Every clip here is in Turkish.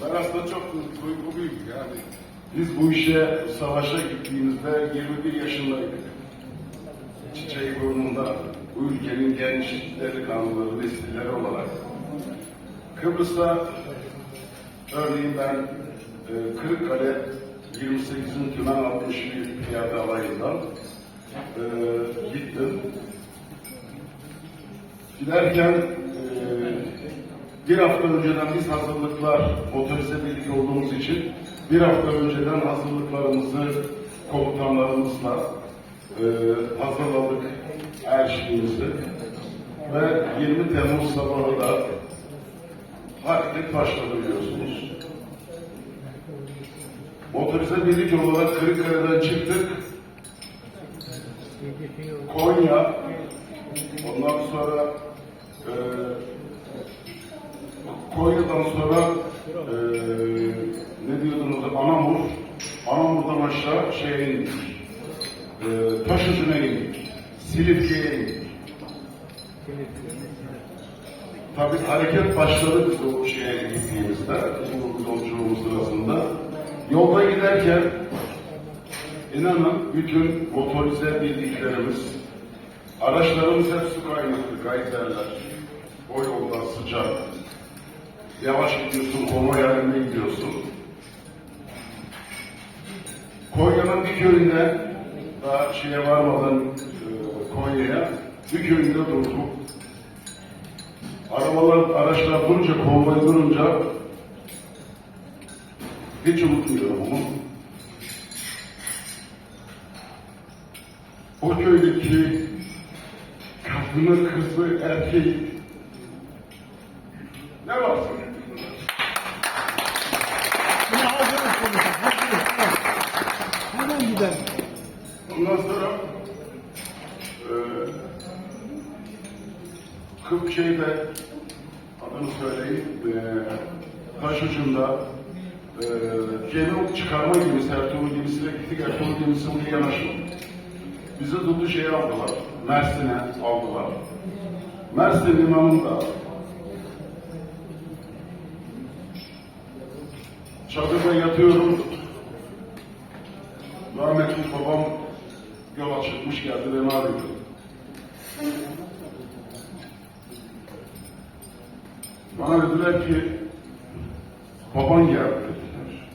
Ben aslında çok duyguluyum yani. Biz bu işe savaşa gittiğimizde 21 yaşındaydık. Çiçeği burnunda bu ülkenin genç delikanlıları, nesilleri olarak. Kıbrıs'ta örneğin ben e, Kırıkkale 28. Tümen 61 Piyade Alayı'ndan e, gittim. Giderken bir hafta önceden biz hazırlıklar motorize birlik olduğumuz için bir hafta önceden hazırlıklarımızı komutanlarımızla e, hazırladık her şeyimizi ve 20 Temmuz sabahı da hareket başladı biliyorsunuz. Motorize birlik olarak Kırıkkale'den çıktık. Konya, ondan sonra Aşağı şeye indik. E, Taşucu'na indik. Silifke'ye indik. Tabii hareket başladı o şeye gittiğimizde, bu yolculuğumuz sırasında. Yolda giderken inanın bütün motorize bildiklerimiz, araçlarımız hep su kaynattı, gayzerler. O yolda sıcak. Yavaş gidiyorsun, konvoy halinde gidiyorsun. Köyünde, daha şeye varmadan e, Konya'ya, bir köyünde durduk. Arabalar, araçlar durunca, konvoy durunca hiç unutmuyorum onu. O köydeki kadını, kızı, erkeği ne varsa Ondan sonra e, Kırkçey'de adını söyleyeyim e, taş ucunda e, gemi çıkarma gemisi Ertuğrul gemisine gittik. Ertuğrul gemisi buraya yanaşmadı. Bizi tuttu şeye aldılar. Mersin'e aldılar. Mersin limanında çadırda yatıyorum. Rahmetli babam yola çıkmış geldi beni arıyordu. Bana dediler ki baban geldi dediler.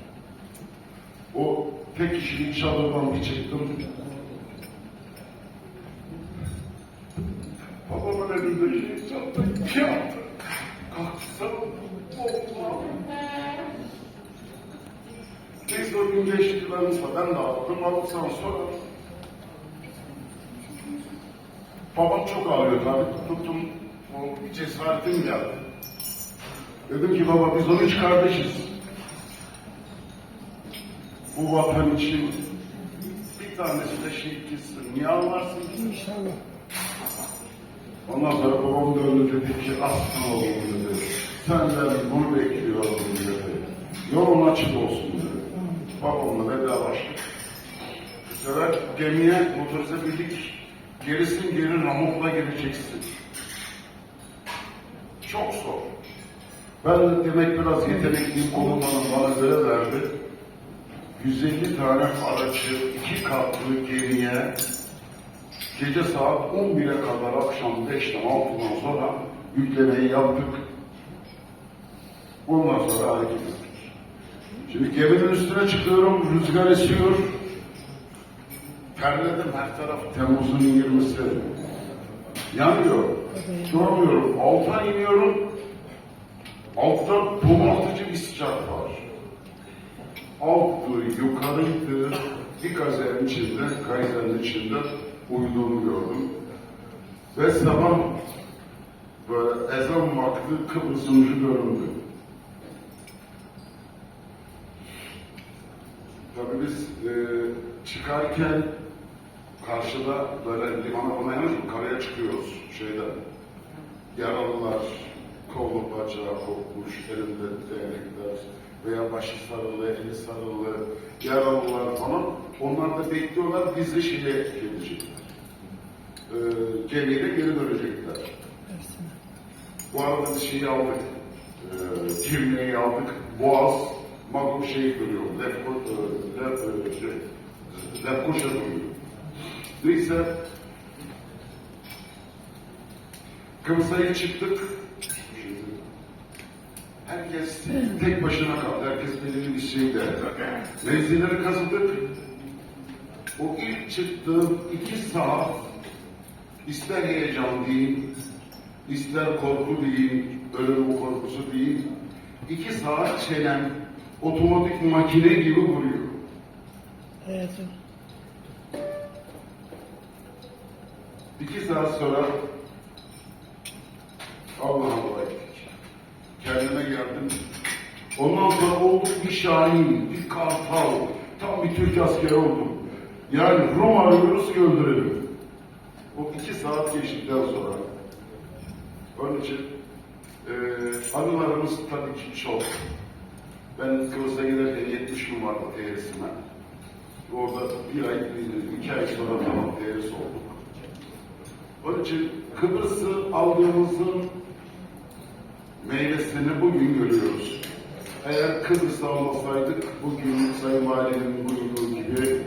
O tek kişilik çadırdan bir çıktım. Babamın elinde şey çattı, iki yaptı. Allah. Neyse o gün geçtiklerimiz var. Ben de. Aldıktan sonra babam çok ağlıyor tabii. Tuttum. O cesaretim geldi. Dedim ki baba biz on üç kardeşiz. Bu vatan için bir tanesi de şehit gitsin. Niye ağlarsın? İnşallah. Ondan sonra babam döndü dedi ki aslan oğlum dedi. Senden bunu bekliyorum dedi. Yolun açık olsun dedi. Babamla vedalaştık. Bu sefer gemiye motorize bindik. Gerisin geri ramukla gireceksin. Çok zor. Ben de demek biraz yetenekliyim komutanım bana göre verdi. 150 tane aracı iki katlı gemiye Gece saat 11'e kadar akşam 5'ten 6'dan sonra yüklemeyi yaptık. Ondan sonra hareket ettik. Şimdi geminin üstüne çıkıyorum, rüzgar esiyor. Terledim her taraf Temmuz'un 20'si. Yanıyor. Durmuyorum. Alta iniyorum. Altta bunaltıcı bir sıcak var. Alttı, yukarıydı. Bir gazetenin içinde, kayzenin içinde uyuduğunu gördüm. Ve sabah böyle ezan vakti Kıbrıs'ın göründü. Tabii biz e, çıkarken karşıda böyle limana buna mı? Karaya çıkıyoruz şeyden. Yaralılar, kolu bacağı kopmuş, elinde değnekler veya başı sarılı, eli sarılı, yaralılar falan. Onlar da bekliyorlar, bizi şeye gelecekler. Ee, gemiyle geri dönecekler. Bu arada biz şeyi aldık. e, kimliği aldık. Boğaz, Magum şeyi duruyor. Lefko, e, lef, e, şey, Lefkoşa duruyor. Neyse, ilk çıktık. Herkes tek başına kaldı. Herkes belirli bir şeyde. Menzilleri kazıdık. O ilk çıktığım iki saat ister heyecan deyin, ister korku deyin, ölüm korkusu deyin, iki saat çenem otomatik makine gibi vuruyor. Evet. İki saat sonra Allah Allah. Kendime geldim. Ondan sonra olduk bir şahin, bir kartal, tam bir Türk askeri oldum. Yani Rum arıyoruz ki öldürelim. O iki saat geçtikten sonra. Onun için eee anılarımız tabii ki çok. Ben Kıbrıs'a giderken 70 gün vardı teğerisime. Orada bir ay, iki ay sonra tamam teğeris olduk. Onun için Kıbrıs'ı aldığımızın meyvesini bugün görüyoruz. Eğer Kıbrıs'ta olmasaydık bugün Sayın Valinin buyurduğu gibi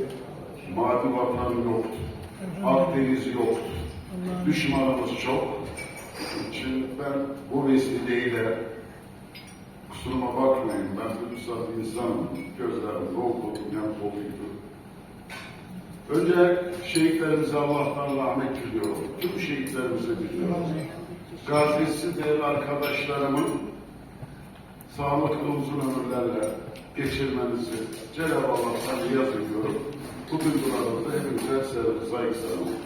mavi vatan yoktu. Akdeniz yoktu. Düşmanımız çok. Onun için ben bu vesileyle kusuruma bakmayın. Ben duygusal insanım. Gözlerim doldu, yani doluydu. Önce şehitlerimize Allah'tan rahmet diliyorum. Tüm şehitlerimize diliyorum. Gazisi değerli arkadaşlarımın sağlıklı uzun ömürlerle geçirmenizi Cenab-ı Allah'tan niyaz ediyorum. Bu duygularımda hepinize saygı sarılın.